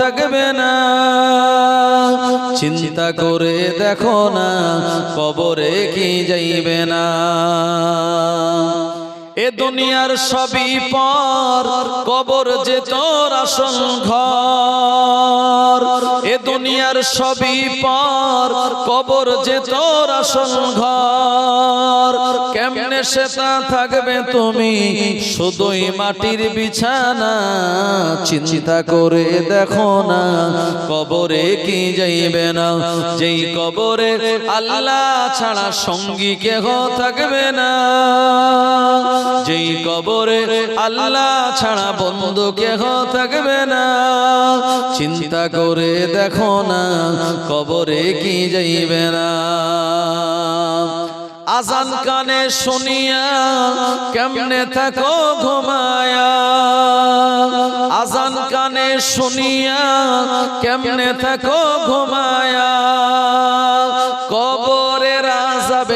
থাকবে না। চিন্তা করে দেখো না, কবরে কি যাইবে না। এ দুনিয়ার সবই পর, কবর যে তোর আসল ঘর। দুনিয়ার সবই পর, কবর যে তোর আসল ঘর। কেমনে সেটা থাকবে তুমি? শুধুই মাটির বিছানা, চিন্তা করে দেখো না, কবরে কি যাইবে না? যেই কবরে আল্লাহ ছাড়া সঙ্গী কেহ থাকবে না। যেই কবরে আল্লাহ ছাড়া বন্ধু কেহ থাকবে না। চিন্তা করে দেখো না, কবরে কি যাইবে না। আজান কানে শুনিয়া কেমনে থাকো ঘুমায়া। আজান কানে শুনিয়া কেমনে থাকো ঘুমায়া।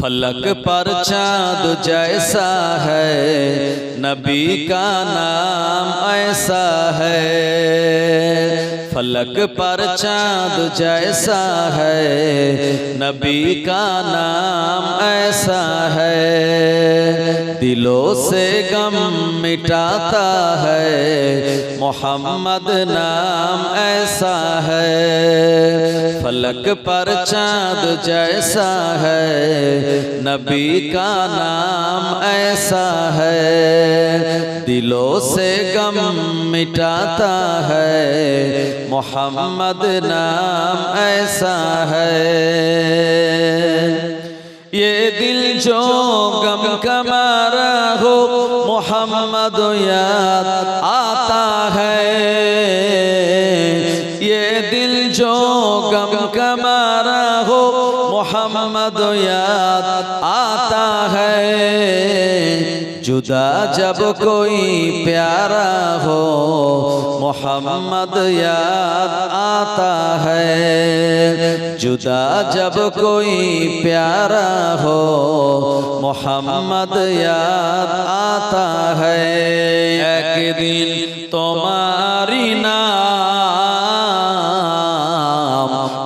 फलक पर चाँद जैसा है, नबी का नाम ऐसा है। फलक पर चाँद जैसा है, नबी का नाम ऐसा है। दिलों से गम मिटाता है, मोहम्मद नाम ऐसा है। फलक पर चाँद जैसा है, नबी का नाम ऐसा है। दिलों से गम मिटाता है, मोहम्मद नाम ऐसा है। ये दिल जो गम का मारा हो, मोहम्मद याद आता है। मोहम्मद याद आता है जुदा जब कोई प्यारा हो मोहम्मद याद आता है जुदा जब कोई प्यारा हो मोहम्मद याद आता है एक दिन तुम्हारी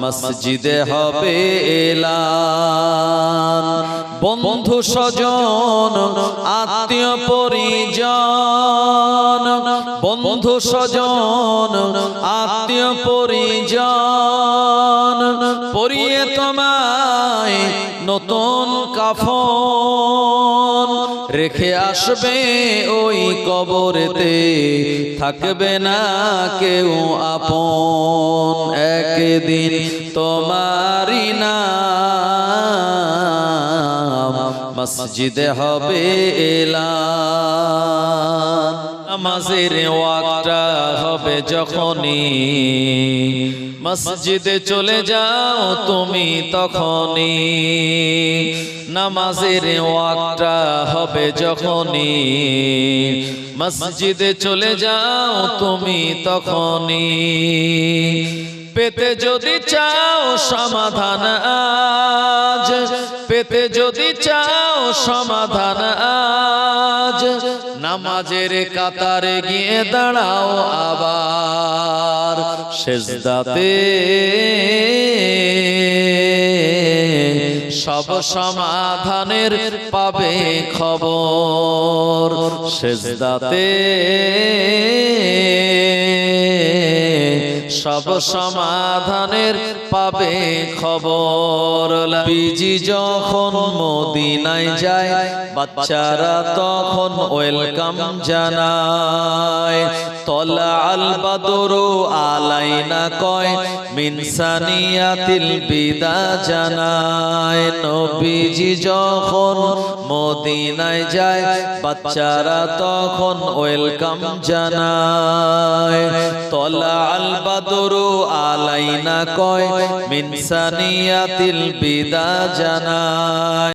মসজিদে হবে এলান। বন্ধু স্বজন, আত্মীয় পরিজন। বন্ধু স্বজন, আত্মীয় পরিজন। পরিয়ে তোমায় নতুন কাফন। রেখে আসবে ওই কবরেতে। থাকবে না কেউ আপন। একদিন তোমারি না মসজিদে হবে এলান নামাজের ওয়াক্তটা হবে যখনই মসজিদে চলে যাও তুমি তখনই। নামাজের ওয়াক্তটা হবে যখনই। মসজিদে চলে যাও তুমি তখনই। পেতে যদি চাও সমাধান আজ, পেতে যদি চাও সমাধান আজ। নামাজের কাতারে গিয়ে দাঁড়াও আবার সেজদাতে। সব সমাধানের পাবে খবর সেজদাতে। সব সমাধানের পাবে খবর। বিজি যখন মদিনায় যায় বাচ্চারা তখন ওয়েলকাম জানায়। তলা আল আলাইনা কয় মিনসানিয়াতিল বিদা জানায়। নবীজি যখন মদিনায় যায়, বাচ্চারা তখন ওয়েলকাম জানায়। তলা আল আলাইনা কয় মিনসানিয়াতিল বিদা জানায়।